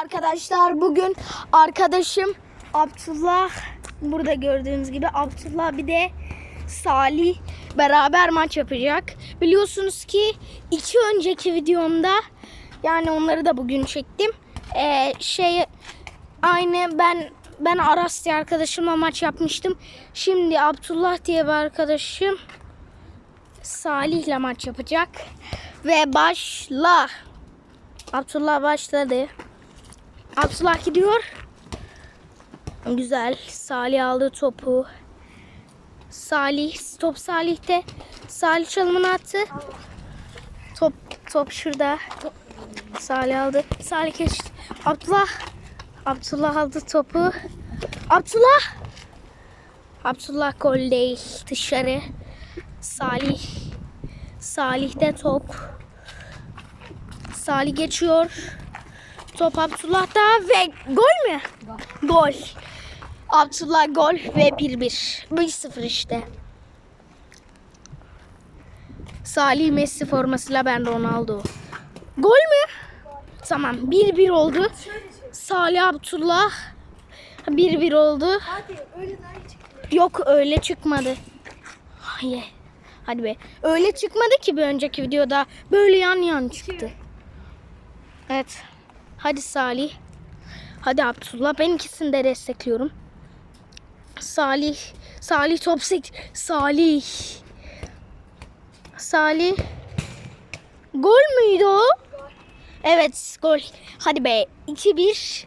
Arkadaşlar bugün arkadaşım Abdullah burada gördüğünüz gibi Abdullah bir de Salih beraber maç yapacak. Biliyorsunuz ki iki önceki videomda yani onları da bugün çektim. Ee, şey aynı ben ben Aras diye arkadaşımla maç yapmıştım. Şimdi Abdullah diye bir arkadaşım Salih'le maç yapacak. Ve başla. Abdullah başladı. Abdullah gidiyor. Güzel. Salih aldı topu. Salih, top Salih'te. Salih çalımını attı. Top top şurada. Salih aldı. Salih geçti. Abdullah. Abdullah aldı topu. Abdullah. Abdullah gol değil. Dışarı. Salih. Salih'te top. Salih geçiyor. Top Abdullah'ta ve gol mü? Gol. Abdullah gol ve 1-1. 1-0 işte. Salih Messi formasıyla ben Ronaldo. Gol mü? Tamam 1-1 oldu. Salih Abdullah 1-1 oldu. Hadi öyle. Yok öyle çıkmadı. Hayır. Hadi be. Öyle çıkmadı ki bir önceki videoda. Böyle yan yan çıktı. Evet. Hadi Salih. Hadi Abdullah. Ben ikisini de destekliyorum. Salih. Salih top sek. Salih. Salih. Gol müydü o? Evet gol. Hadi be. 2-1.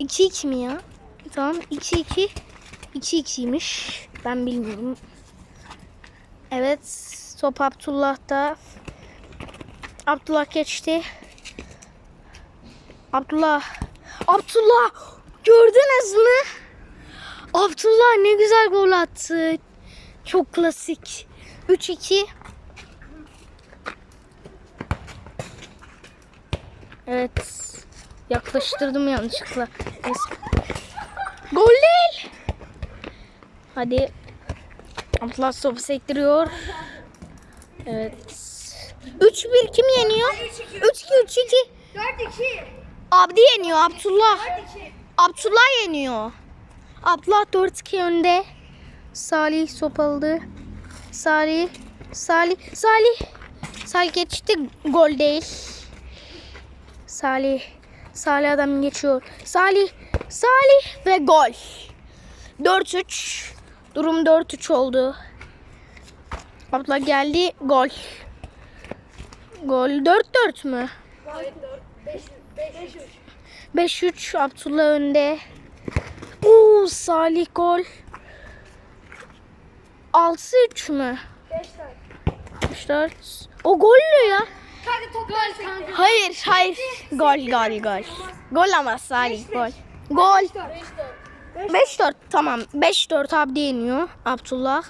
2-2. 2-2 mi ya? Tamam 2-2. 2-2'ymiş. Ben bilmiyorum. Evet. Top Abdullah'ta. Abdullah geçti. Abdullah. Abdullah. Gördünüz mü? Abdullah ne güzel gol attı. Çok klasik. 3-2. Evet. Yaklaştırdım yanlışlıkla. Neyse. Gol değil. Hadi. Abdullah topu sektiriyor. Evet. 3-1 kim yeniyor? 3-2 3-2. 4-2. Abdi yeniyor Abdullah. 4-2. Abdullah yeniyor. Abdullah 4-2 önde. Salih sopalı. Salih. Salih. Salih. Salih geçti. Gol değil. Salih. Salih adam geçiyor. Salih. Salih ve gol. 4-3. Durum 4-3 oldu. Abdullah geldi. Gol. Gol 4-4 mü? Hayır 4. 5 5 5-3 Abdullah önde. Oo Salih gol. 6-3 mü? 5 tane. 3-4. O gollü ya. Kanka top gol kanka. Hayır hayır. Gol gol gol. Gol ama Salih gol. Gol. 5 4. 5-4 tamam. 5-4 Abdi yeniyor. Abdullah.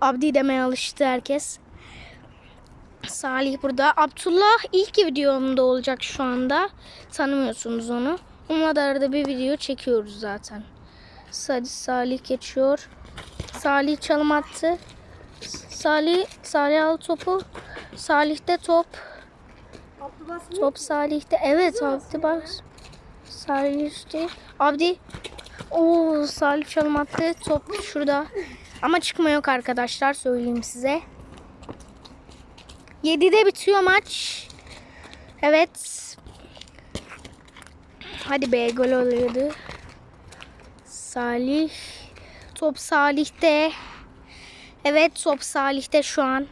Abdi demeye alıştı herkes. Salih burada. Abdullah ilk videomda olacak şu anda. Tanımıyorsunuz onu. Onunla da arada bir video çekiyoruz zaten. Hadi Salih geçiyor. Salih çalım attı. Salih, Salih al topu. Salih'te top. Top Salih'te. Evet Abdi bak. Salih üstte. Abdi. Oo Salih çalım attı. Top şurada. Ama çıkma yok arkadaşlar söyleyeyim size. 7'de bitiyor maç. Evet. Hadi be gol oluyordu. Salih. Top Salih'te. Evet top Salih'te şu an.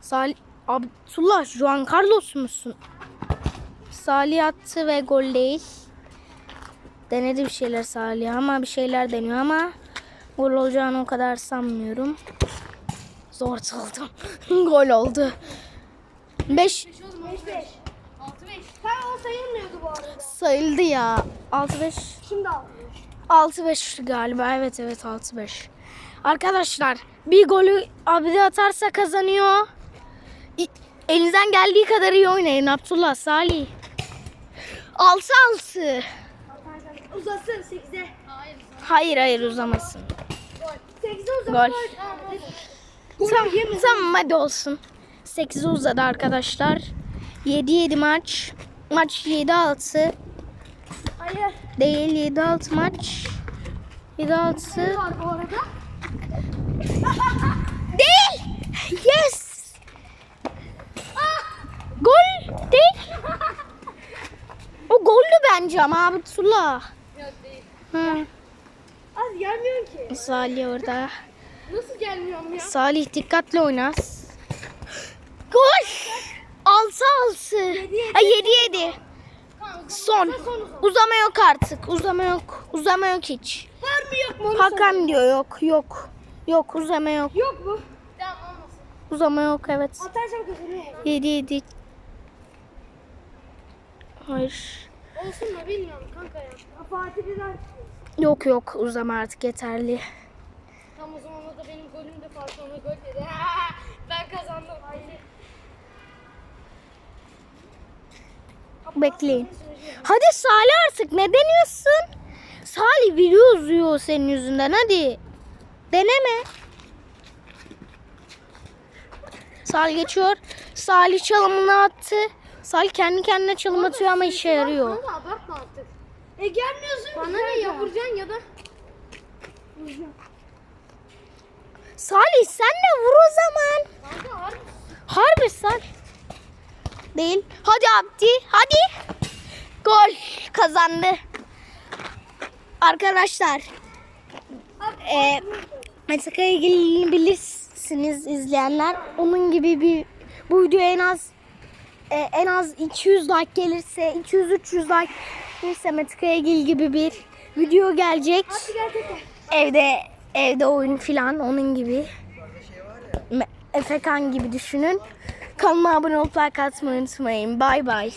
Salih. Abdullah Juan Carlos musun? Salih attı ve gol değil. Denedi bir şeyler Salih ama bir şeyler deniyor ama gol olacağını o kadar sanmıyorum. Zor çaldım. gol oldu. 5 5 5. 6 5. Ha o sayılmıyordu bu arada. sayıldı ya. 6-5. Şimdi 6 5. 6-5 galiba. Evet evet 6-5. Arkadaşlar bir golü Abdi atarsa kazanıyor. Elinizden geldiği kadar iyi oynayın Abdullah Salih. 6-6. Uzasın 8'e. Hayır. Hayır hayır uzamasın. Gol. 8'e uzat. Gol. Tamam, tamam hadi olsun. 8'e uzadı arkadaşlar. 7-7 maç. Maç 7-6. Hayır. Değil 7-6 maç. 7-6. Var bu arada. Değil. Yes. Gol değil. O gollü bence ama abi Tula. Yok değil. Hı. Az gelmiyorsun ki. Salih orada. Nasıl gelmiyorum ya? Salih dikkatli oynas. Gol. 6 6. Ay 7 7. Tamam, Son. son. Uzama yok artık. Uzama yok. Uzama yok hiç. Var mı yok mu? onu. Hakan diyor yok. Yok. Yok uzama yok. Yok mu? Tamam olmasın. Uzama yok evet. Atarsam kazanıyorum. 7 7. Hayır. Olsun da bilmiyorum kanka ya. Fatih Bilal. Yok yok uzama artık yeterli. Tam o zaman o da benim golüm de farklı ona gol dedi. ben kazandım. Hayır. Bekleyin. Hadi Salih artık ne deniyorsun? Salih video uzuyor senin yüzünden hadi. Deneme. Salih geçiyor. Salih çalımını attı. Salih kendi kendine çalım atıyor ama işe yarıyor. Kanka abartma artık. E gelmiyorsun Bana ne ya vuracaksın ya da. Salih sen de vur o zaman. Harbi. Harbi Salih. Değil. Hadi Abdi hadi. Gol kazandı. Arkadaşlar e, Metaka'ya bilirsiniz izleyenler. Onun gibi bir bu video en az e, en az 200 like gelirse 200-300 like gelirse Metaka'ya gibi bir video gelecek. Hadi gel tekrar. Evde evde oyun filan onun gibi. Efekan gibi düşünün. Kanalıma abone olup like atmayı unutmayın. Bay bay.